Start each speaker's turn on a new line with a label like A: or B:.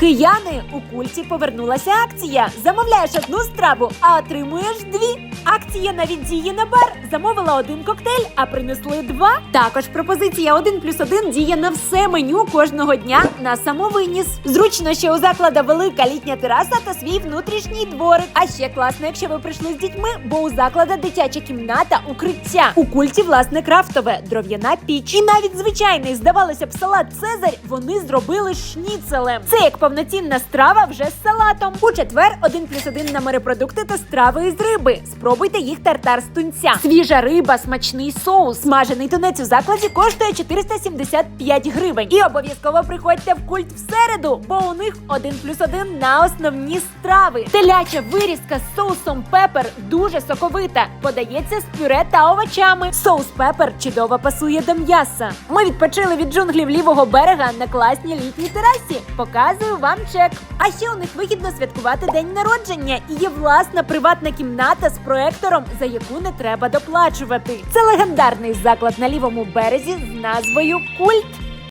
A: Кияни у культі повернулася акція. Замовляєш одну страву, а отримуєш дві. Акція навіть діє на бар. Замовила один коктейль, а принесли два. Також пропозиція 1 плюс 1 діє на все меню кожного дня на самовиніс. Зручно, що у заклада велика літня тераса та свій внутрішній дворик. А ще класно, якщо ви прийшли з дітьми, бо у заклада дитяча кімната, укриття. У культі власне крафтове, дров'яна піч. І навіть звичайний, здавалося б, салат Цезарь вони зробили шніцелем. Це як повноцінна страва вже з салатом. У четвер 1 плюс 1 на морепродукти та страви із риби. Спробуйте їх тартар з тунця. Свіжа риба, смачний соус. Смажений тунець у закладі коштує 475 гривень. І обов'язково приходьте в культ в середу, бо у них 1 плюс 1 на основні страви. Теляча вирізка з соусом пепер дуже соковита. Подається з пюре та овочами. Соус пепер чудово пасує до м'яса. Ми відпочили від джунглів лівого берега на класній літній терасі. Показую вам чек. А ще у них вигідно святкувати день народження і є власна приватна кімната з проектором, за яку не треба доплачувати. Це легендарний заклад на лівому березі з назвою Культ.